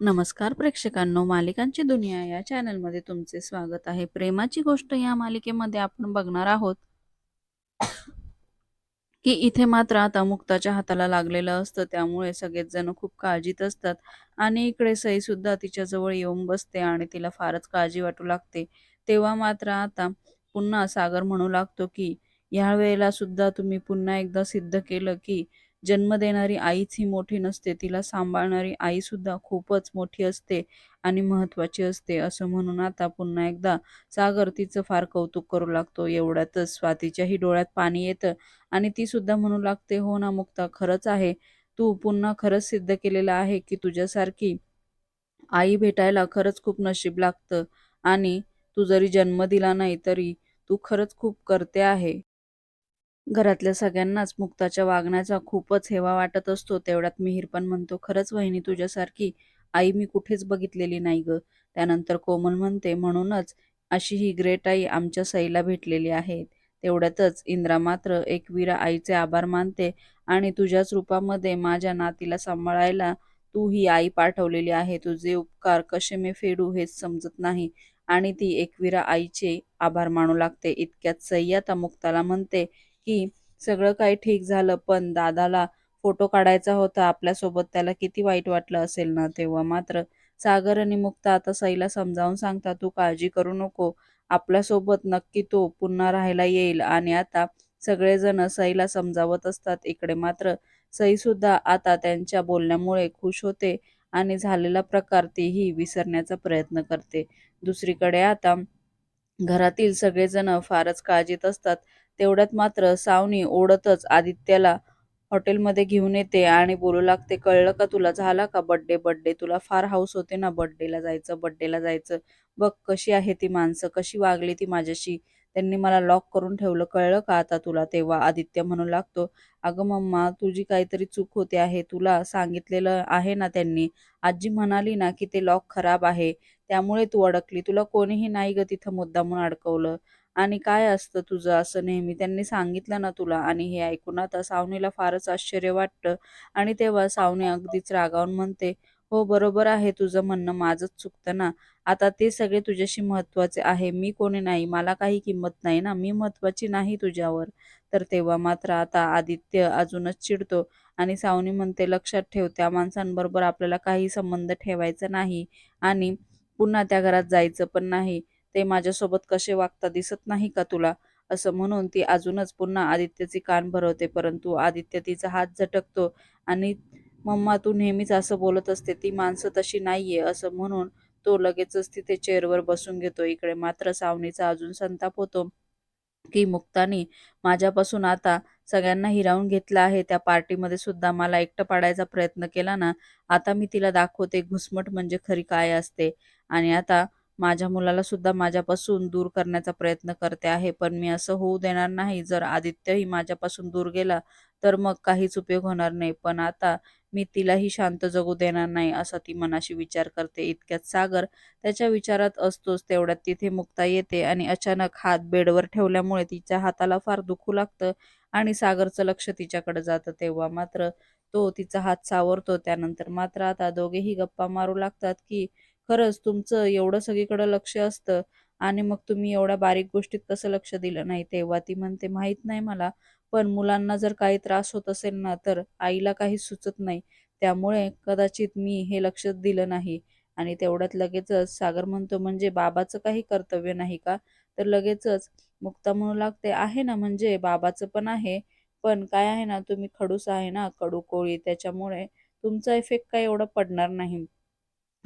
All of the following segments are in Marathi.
नमस्कार प्रेक्षकांनो मालिकांची दुनिया या चॅनलमध्ये तुमचे स्वागत आहे. प्रेमाची गोष्ट या मालिकेमध्ये आपण बघणार आहोत की इथे मात्र आता मुक्ताच्या हाताला लागलेलं असतं त्यामुळे सगळेच जण खूप काळजीत असतात आणि इकडे सई सुद्धा तिच्याजवळ येऊन बसते आणि तिला फारच काळजी वाटू लागते. तेव्हा मात्र आता पुन्हा सागर म्हणू लागतो की ह्या वेळेला सुद्धा तुम्ही पुन्हा एकदा सिद्ध केलं की जन्म देणारी आईच ही मोठी नसते तिला सांभाळणारी आई सुद्धा खूपच मोठी असते आणि महत्वाची असते असं म्हणून आता पुन्हा एकदा सागर तिचं फार कौतुक करू लागतो. एवढ्यातच स्वातीच्याही डोळ्यात पाणी येतं आणि ती सुद्धा म्हणू लागते हो ना मुक्ता खरंच आहे. तू पुन्हा खरंच सिद्ध केलेलं आहे की तुझ्यासारखी आई भेटायला खरंच खूप नशीब लागतं आणि तू जरी जन्म दिला नाही तरी तू खरंच खूप करते आहे. घरातल्या सगळ्यांनाच मुक्ताच्या वागण्याचा खूपच हेवा वाटत असतो. तेवढ्यात मिहीर पण म्हणतो खरंच वहिनी तुझ्यासारखी आई मी कुठेच बघितलेली नाही ग. त्यानंतर कोमल म्हणते म्हणूनच अशी ही ग्रेट आई आमच्या सईला भेटलेली आहे. तेवढ्यातच इंद्रा मात्र एकवीरा आईचे आभार मानते आणि तुझ्याच रूपामध्ये माझ्या नातीला सांभाळायला तू ही आई पाठवलेली आहे. तुझे उपकार कसे मी फेडू हेच समजत नाही आणि ती एकवीरा आईचे आभार मानू लागते. इतक्यात सई आता मुक्ताला म्हणते की सगळं काही ठीक झालं पण दादाला फोटो काढायचा होता. आपल्यासोबत त्याला किती वाईट वाटलं असेल ना तेव्हा. मात्र सागर आणि मुक्ता आता सईला समजावून सांगता तू काळजी करू नको. आपल्यासोबत नक्की तो पुन्हा राहायला येईल. आणि आता सगळेजण सईला समजावत असतात इकडे. मात्र सई सुद्धा आता त्यांच्या बोलण्यामुळे खुश होते आणि झालेला प्रकार तीही विसरण्याचा प्रयत्न करते. दुसरीकडे आता घरातील सगळेजण फारच काळजीत असतात. तेवढ्यात मात्र सावनी ओढतच आदित्यला हॉटेलमध्ये घेऊन येते आणि बोलू लागते कळलं का तुला? झाला का बड्डे बड्डे तुला फार हाऊस होते ना? बड्डेला जायचं बड्डेला जायचं. बघ कशी आहे ती माणसं कशी वागली ती माझ्याशी. त्यांनी मला लॉक करून ठेवलं. कळलं का आता तुला? तेव्हा आदित्य म्हणू लागतो अगं मम्मा तुझी काहीतरी चूक होते आहे. तुला सांगितलेलं आहे ना त्यांनी. आजी म्हणाली ना की ते लॉक खराब आहे. त्यामुळे तू अडकली. तुला कोणीही नाही ग तिथं मुद्दामून अडकवलं. आणि काय असतं तुझं असं नेहमी? त्यांनी सांगितलं ना तुला आणि हे ऐकून आता सावनीला फारच आश्चर्य वाटतं आणि तेव्हा सावनी अगदीच रागावून म्हणते हो बरोबर आहे तुझं म्हणणं माझंच चुकतं ना. आता ते सगळे तुझ्याशी महत्त्वाचे आहे. मी कोणी नाही मला काही किंमत नाही ना. मी महत्वाची नाही तुझ्यावर. तर तेव्हा मात्र आता आदित्य अजूनच चिडतो आणि सावनी म्हणते लक्षात ठेव त्या माणसांबरोबर आपल्याला काही संबंध ठेवायचा नाही आणि पुन्हा त्या घरात जायचं पण नाही. ते माझ्यासोबत कसे वागता दिसत नाही का तुला? असं म्हणून ती अजूनच पुन्हा आदित्यची कान भरवते. परंतु आदित्य तिचा हात झटकतो आणि मम्मा तू नेहमीच असं बोलत असते ती माणसं तशी नाहीये असं म्हणून तो लगेचच तिथे चेअरवर बसून घेतो. इकडे मात्र सावनीचा अजून संताप होतो की मुक्तानी माझ्यापासून आता सगळ्यांना हिरावून घेतलं आहे. त्या पार्टीमध्ये सुद्धा मला एकटं पाडायचा प्रयत्न केला ना आता मी तिला दाखवते घुसमट म्हणजे खरी काय असते. आणि आता माझ्या मुलाला सुद्धा माझ्यापासून दूर करण्याचा प्रयत्न करते आहे पण मी असं होऊ देणार नाही. जर आदित्यही माझ्यापासून दूर गेला तर मग काहीच उपयोग होणार नाही. पण आता मी तिलाही शांत जगू देणार नाही असा ती मनाशी विचार करते. इतक्यात सागर त्याच्या विचारात असतोच तेवढ्यात तिथे मुक्ता येते आणि अचानक हात बेडवर ठेवल्यामुळे तिच्या हाताला फार दुखू लागतं आणि सागरचं लक्ष तिच्याकडे जातं. तेव्हा मात्र तो तिचा हात सावरतो. त्यानंतर मात्र आता दोघेही गप्पा मारू लागतात की खरंच तुमचं एवढं सगळीकडे लक्ष असतं आणि मग तुम्ही एवढ्या बारीक गोष्टीत कसं लक्ष दिलं? नाही तेव्हा ती म्हणते माहीत नाही मला पण मुलांना जर काही त्रास होत असेल ना तर आईला काही सुचत नाही. त्यामुळे कदाचित मी हे लक्ष दिलं नाही. आणि तेवढ्यात लगेचच सागर म्हणतो म्हणजे बाबाचं काही कर्तव्य नाही का? तर लगेचच मुक्ता म्हणू लागते आहे ना म्हणजे बाबाचं पण आहे पण काय आहे ना तुम्ही खडूस आहे ना कडू कोळी त्याच्यामुळे तुमचा इफेक्ट काही एवढा पडणार नाही.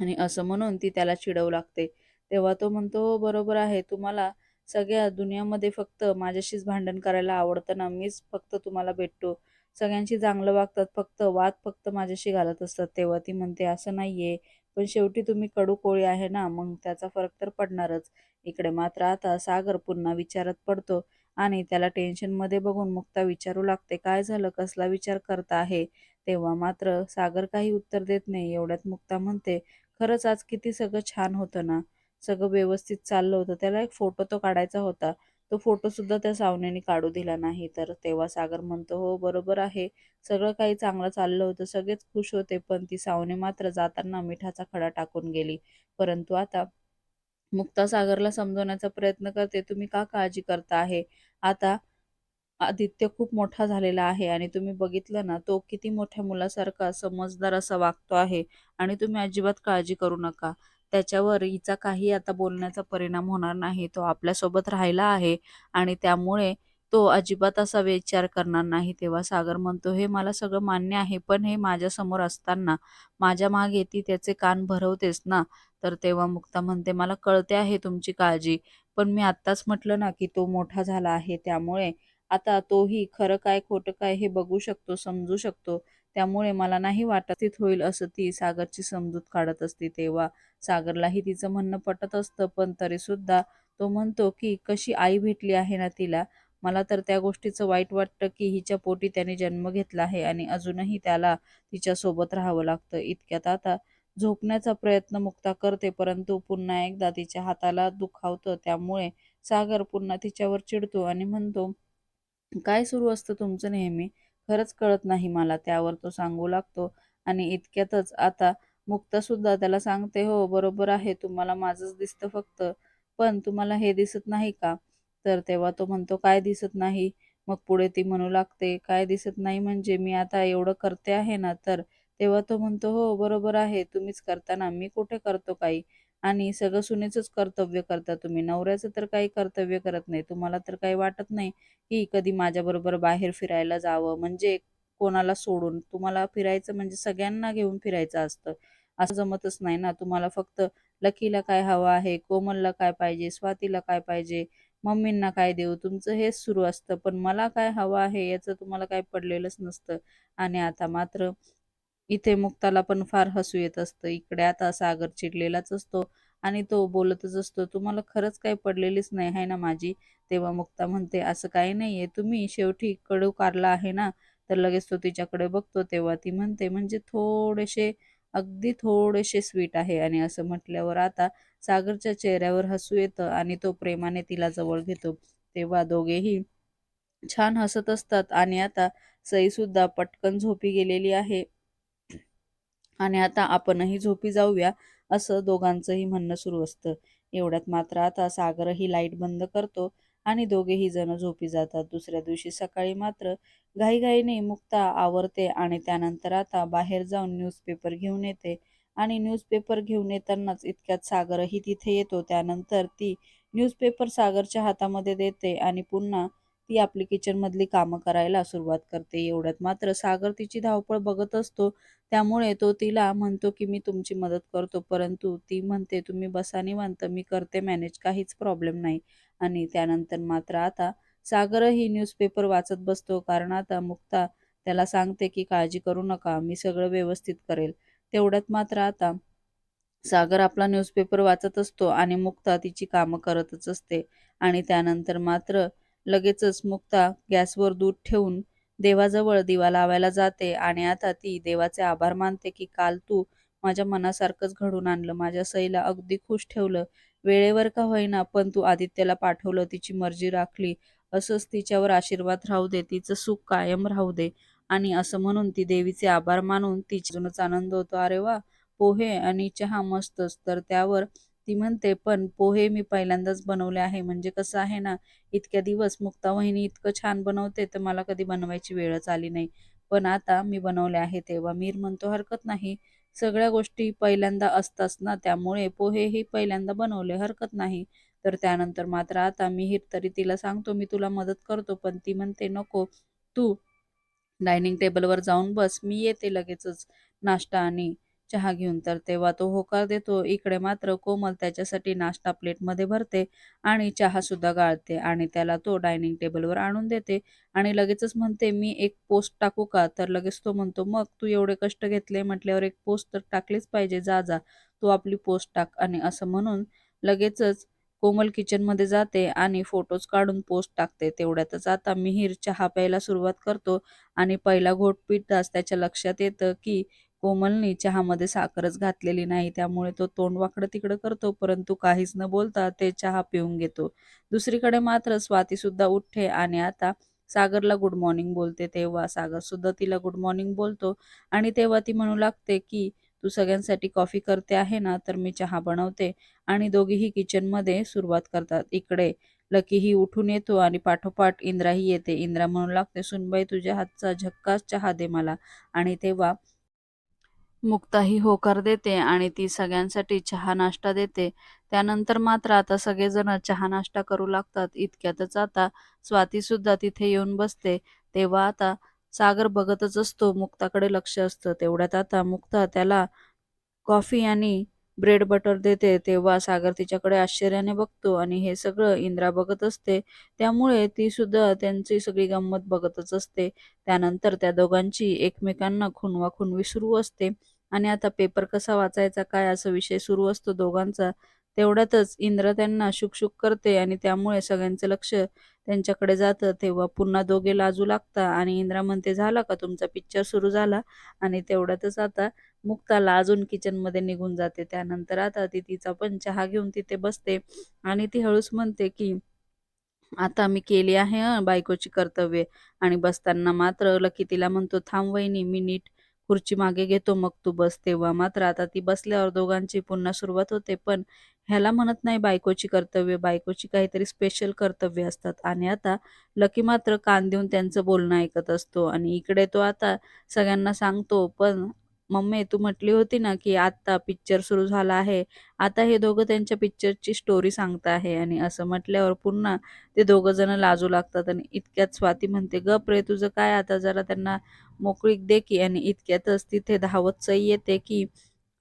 आणि असं म्हणून ती त्याला चिडवू लागते. तेव्हा तो म्हणतो हो, बरोबर आहे. तुम्हाला सगळ्या दुनियामध्ये फक्त माझ्याशीच भांडण करायला आवडतं ना? मीच फक्त तुम्हाला भेटतो. सगळ्यांशी चांगलं वागतात फक्त वाद फक्त माझ्याशी घालत असतात. तेव्हा ती म्हणते असं नाहीये. पण शेवटी तुम्ही कडू कोळी आहे ना? मग त्याचा फरक तर पडणारच. इकडे मात्र आता सागर पुन्हा विचारात पडतो आणि त्याला टेन्शनमध्ये बघून मुक्ता विचारू लागते काय झालं? कसला विचार करता आहे? तेव्हा मात्र सागर काही उत्तर देत नाही. एवढ्यात मुक्ता म्हणते खरंच आज किती सगळं छान होतं ना. सगळं व्यवस्थित चाललं होतं. त्याला एक फोटो तो काढायचा होता. तो फोटोसुद्धा त्या सावनेने काढू दिला नाही. तर तेव्हा सागर म्हणतो हो बरोबर आहे. सगळं काही चांगलं चाललं होतं. सगळेच खुश होते. पण ती सावने मात्र जाताना मिठाचा खडा टाकून गेली. परंतु आता मुक्ता सागरला समजवण्याचा प्रयत्न करते. तुम्ही का काळजी करता आहे? आता आदित्य खूप मोठा झालेला आहे आणि तुम्ही बघितलं ना तो किती मोठ्या मुलासारखा समजदार असा वागतो आहे आणि तुम्ही अजिबात काळजी करू नका. त्याच्यावर हिचा काही आता बोलण्याचा परिणाम होणार नाही. तो आपल्यासोबत राहिला आहे आणि त्यामुळे तो अजिबात असा विचार करणार नाही. तेव्हा सागर म्हणतो हे मला सगळं मान्य आहे पण हे माझ्यासमोर असताना माझ्या मागे ती त्याचे कान भरवतेस ना? तर तेव्हा मुक्ता म्हणते मला कळते आहे तुमची काळजी पण मी आत्ताच म्हटलं ना की तो मोठा झाला आहे. त्यामुळे आता तोही खरं काय खोटं काय हे बघू शकतो समजू शकतो. त्यामुळे मला नाही वाटत होईल असं ती सागरची समजूत काढत असते तेव्हा. सागरलाही तिचं म्हणणं पटत असतं पण तरीसुद्धा तो म्हणतो की कशी आई भेटली आहे ना तिला? मला तर त्या गोष्टीचं वाईट वाटतं की हिच्या पोटी त्याने जन्म घेतला आहे आणि अजूनही त्याला तिच्यासोबत राहावं लागतं. इतक्यात आता झोपण्याचा प्रयत्न मुक्ता करते परंतु पुन्हा एकदा तिच्या हाताला दुखावतं. त्यामुळे सागर पुन्हा तिच्यावर चिडतो आणि म्हणतो काय सुरू असतं तुमचं नेहमी? खरंच कळत नाही मला त्यावर तो सांगू लागतो. आणि इतक्यातच आता मुक्तासुद्धा त्याला सांगते हो बरोबर आहे तुम्हाला माझंच दिसतं फक्त. पण तुम्हाला हे दिसत नाही का? तर तेव्हा तो म्हणतो काय दिसत नाही? मग पुढे ती म्हणू लागते काय दिसत नाही म्हणजे मी आता एवढं करते आहे ना? तर तेव्हा तो म्हणतो हो बरोबर आहे तुम्हीच करताना मी कुठे करतो काही? आणि सगळं सुनेचंच कर्तव्य करता तुम्ही. नवऱ्याचं तर काही कर्तव्य करत नाही. तुम्हाला तर काही वाटत नाही की कधी माझ्याबरोबर बाहेर फिरायला जावं. म्हणजे कोणाला सोडून. तुम्हाला फिरायचं म्हणजे सगळ्यांना घेऊन फिरायचं असतं. असं जमतच नाही ना. तुम्हाला फक्त लकीला काय हवं आहे कोमलला काय पाहिजे स्वातीला काय पाहिजे मम्मींना काय देऊ? तुमचं हेच सुरू असतं. पण मला काय हवं आहे याचं तुम्हाला काय पडलेलंच नसतं. आणि आता मात्र इथे मुक्ताला पण फार हसू येत असतं. इकडे आता सागर चिडलेलाच असतो आणि तो बोलतच असतो तुम्हाला खरंच काही पडलेलीच नाही आहे ना माझी? तेव्हा मुक्ता म्हणते असं काही नाहीये. तुम्ही शेवटी कडू कारला आहे ना तर लगेच तो तिच्याकडे बघतो. तेव्हा ती म्हणते म्हणजे थोडेसे अगदी थोडेसे स्वीट आहे. आणि असं म्हटल्यावर आता सागरच्या चेहऱ्यावर हसू येतं आणि तो प्रेमाने तिला जवळ घेतो. तेव्हा दोघेही छान हसत असतात आणि आता सईसुद्धा पटकन झोपी गेलेली आहे. आणि आता आपणही झोपी जाऊया असं दोघांचंही म्हणणं सुरू असतं. एवढ्यात मात्र आता सागरही लाइट बंद करतो आणि दोघेही जण झोपी जातात. दुसऱ्या दिवशी सकाळी मात्र घाईघाईने मुक्ता आवरते आणि त्यानंतर आता बाहेर जाऊन न्यूजपेपर घेऊन येते. आणि न्यूजपेपर घेऊन येतानाच इतक्यात सागरही तिथे येतो. त्यानंतर ती न्यूजपेपर सागरच्या हातामध्ये देते आणि पुन्हा ती आपली किचनमधली कामं करायला सुरुवात करते. एवढ्यात मात्र सागर तिची धावपळ बघत असतो. त्यामुळे तो तिला म्हणतो की मी तुमची मदत करतो परंतु ती म्हणते तुम्ही बसा निवांत मी करते मॅनेज काहीच प्रॉब्लेम नाही. आणि त्यानंतर मात्र आता सागरही न्यूजपेपर वाचत बसतो. कारण आता मुक्ता त्याला सांगते की काळजी करू नका मी सगळं व्यवस्थित करेल. तेवढ्यात मात्र आता सागर आपला न्यूजपेपर वाचत असतो आणि मुक्ता तिची कामं करतच असते. आणि त्यानंतर मात्र लगेचच मुक्ता गॅसवर दूध ठेवून देवाजवळ दिवा लावायला जाते आणि आता ती देवाचे आभार मानते की काल तू माझ्या मनासारखंच घडून आणलं. माझ्या सईला अगदी खुश ठेवलं. वेळेवर का होईना पण तू आदित्यला पाठवलं तिची मर्जी राखली. असंच तिच्यावर आशीर्वाद राहू दे तिचं सुख कायम राहू दे. आणि असं म्हणून ती देवीचे आभार मानून तिच्यातूनच आनंद होतो. अरे वा पोहे आणि चहा मस्तच. तर त्यावर ती म्हणते पण पोहे मी पहिल्यांदाच बनवले आहे. म्हणजे कसं आहे ना इतक्या दिवस मुक्ता वहिनी इतकं छान बनवते तर मला कधी बनवायची वेळच आली नाही. पण आता मी बनवले आहे तेव्हा मीर म्हणतो हरकत नाही. सगळ्या गोष्टी पहिल्यांदा असताच ना त्यामुळे पोहे ही पहिल्यांदा बनवले. हरकत नाही. तर त्यानंतर मात्र आता मिहीर तरी तिला सांगतो मी तुला मदत करतो. पण ती म्हणते नको. तू डायनिंग टेबलवर जाऊन बस. मी येते लगेचच. नाश्ता आणि चहा घेऊन तर तेव्हा तो होकार देतो. इकडे मात्र कोमल त्याच्यासाठी नाश्ता प्लेटमध्ये भरते आणि चहा सुद्धा गाळते आणि त्याला तो डायनिंग टेबलवर आणून देते आणि लगेचच म्हणते मी एक पोस्ट टाकू का? तर लगेच तो म्हणतो मग तू एवढे कष्ट घेतले म्हटल्यावर एक पोस्ट तर टाकलीच पाहिजे. जा जा तू आपली पोस्ट टाक. आणि असं म्हणून लगेचच कोमल किचनमध्ये जाते आणि फोटोज काढून पोस्ट टाकते. तेवढ्यातच आता मिहीर चहा प्यायला सुरुवात करतो आणि पहिला घोट पिताच त्याच्या लक्षात येतं की कोमलनी चहामध्ये साखरच घातलेली नाही त्यामुळे तो तोंड वाकडं तिकडं करतो परंतु काहीच न बोलता ते चहा पिऊन घेतो. दुसरीकडे मात्र स्वाती सुद्धा उठते आणि आता सागरला गुड मॉर्निंग बोलते तेव्हा सागर सुद्धा तिला गुड मॉर्निंग बोलतो आणि तेव्हा ती म्हणू लागते की तू सगळ्यांसाठी कॉफी करते आहे ना तर मी चहा बनवते. आणि दोघीही किचनमध्ये सुरुवात करतात. इकडे लकीही उठून येतो आणि पाठोपाठ इंद्राही येते. इंद्रा म्हणू लागते सुनबाई तुझ्या हातचा झक्काच चहा दे मला. आणि तेव्हा मुक्ताही होकार देते आणि ती सगळ्यांसाठी चहा नाश्ता देते. त्यानंतर मात्र आता सगळेजण चहा नाश्ता करू लागतात. इतक्यातच आता स्वाती सुद्धा तिथे येऊन बसते. तेव्हा आता सागर बघतच असतो. मुक्ताकडे लक्ष असतं. तेवढ्यात आता मुक्ता त्याला कॉफी आणि ब्रेड बटर देते तेव्हा सागर तिच्याकडे आश्चर्याने बघतो आणि हे सगळं इंद्रा बघत असते. त्यामुळे ती सुद्धा त्यांची सगळी गंमत बघतच असते. त्यानंतर त्या दोघांची एकमेकांना खुनवा खुनवी सुरू असते. आणि आता पेपर कसा वाचायचा काय असा विषय सुरू असतो दोघांचा? तेवढ्यातच इंद्र त्यांना शुकशुक करते आणि त्यामुळे सगळ्यांचं लक्ष त्यांच्याकडे जातं. तेव्हा पुन्हा दोघे लाजू लागता आणि इंद्रा म्हणते झाला का तुमचा पिक्चर सुरू झाला? आणि तेवढ्यातच आता मुक्ता लाजून किचनमध्ये निघून जाते. त्यानंतर आता ती तिचा पण चहा घेऊन तिथे बसते आणि ती हळूच म्हणते की आता मी केली आहे बायकोची कर्तव्ये. आणि बसताना मात्र लकी तिला म्हणतो थांब वहिनी मी नीट खुर्ची मागे घेतो मग तू बस. तेव्हा मात्र आता ती बसल्यावर दोघांची पुन्हा सुरुवात होते. पण ह्याला म्हणत नाही बायकोची कर्तव्य. बायकोची काहीतरी स्पेशल कर्तव्य असतात. आणि आता लकी मात्र कान देऊन त्यांचं बोलणं ऐकत असतो. आणि इकडे तो आता सगळ्यांना सांगतो पण मम्मी तू म्हटली होती ना की आत्ता पिक्चर सुरू झाला आहे. आता हे दोघं त्यांच्या पिक्चरची स्टोरी सांगत आहे आणि असं म्हटल्यावर पुन्हा ते दोघं जण लाजू लागतात आणि इतक्यात स्वाती म्हणते गप रे तुझं काय आता? जरा त्यांना मोकळीक दे की. आणि इतक्यातच तिथे धावत सई येते की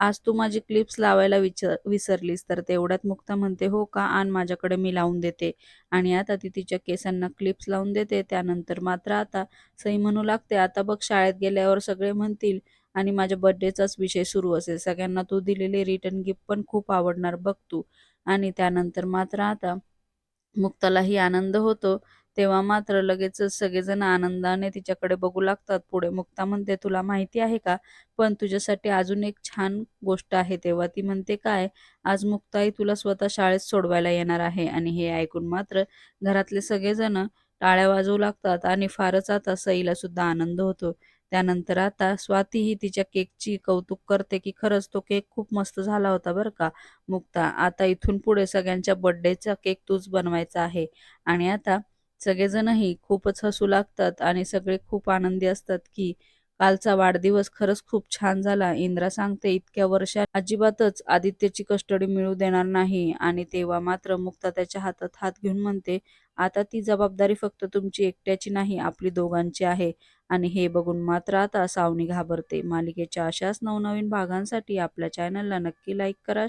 आज तू माझी क्लिप्स लावायला विचार विसरलीस. तर तेवढ्यात मुक्ता म्हणते हो का? आण माझ्याकडे मी लावून देते. आणि आता ती तिच्या केसांना क्लिप्स लावून देते. त्यानंतर मात्र आता सई म्हणू लागते आता बघ शाळेत गेल्यावर सगळे म्हणतील आणि माझ्या बर्थडेचाच विषय सुरू असेल. सगळ्यांना तू दिलेले रिटर्न गिफ्ट पण खूप आवडणार बघ तू. आणि त्यानंतर मात्र आता मुक्तालाही आनंद होतो. तेव्हा मात्र लगेचच सगळेजण आनंदाने तिच्याकडे बघू लागतात. पुढे मुक्ता म्हणते तुला माहिती आहे का? पण तुझ्यासाठी अजून एक छान गोष्ट आहे. तेव्हा ती म्हणते काय? आज मुक्ताई तुला स्वतः शाळेत सोडवायला येणार आहे. आणि हे ऐकून मात्र घरातले सगळेजण टाळ्या वाजवू लागतात आणि फारच आता सईला सुद्धा आनंद होतो. त्यानंतर आता स्वाती ही तिच्या केकची कौतुक करते की खरंच तो केक खूप मस्त झाला होता बरं का. मुक्ता आता इथून पुढे सगळ्यांच्या बर्थडेचा केक तूच बनवायचा आहे. आणि आता सगळेजणही खूपच हसू लागतात आणि सगळे खूप आनंदी असतात की कालचा वाढदिवस खरंच खूप छान झाला. इंद्रा सांगते इतक्या वर्षात अजिबातच आदित्यची कस्टडी मिळू देणार नाही. आणि तेव्हा मात्र मुक्ता त्याच्या हातात हात घेऊन म्हणते आता ती जबाबदारी फक्त तुमची एकट्याची नाही आपली दोघांची आहे. आणि हे बघून मात्र आता सावनी घाबरते. मालिकेच्या अशाच नवनवीन भागांसाठी आपल्या चॅनलला नक्की लाईक करा.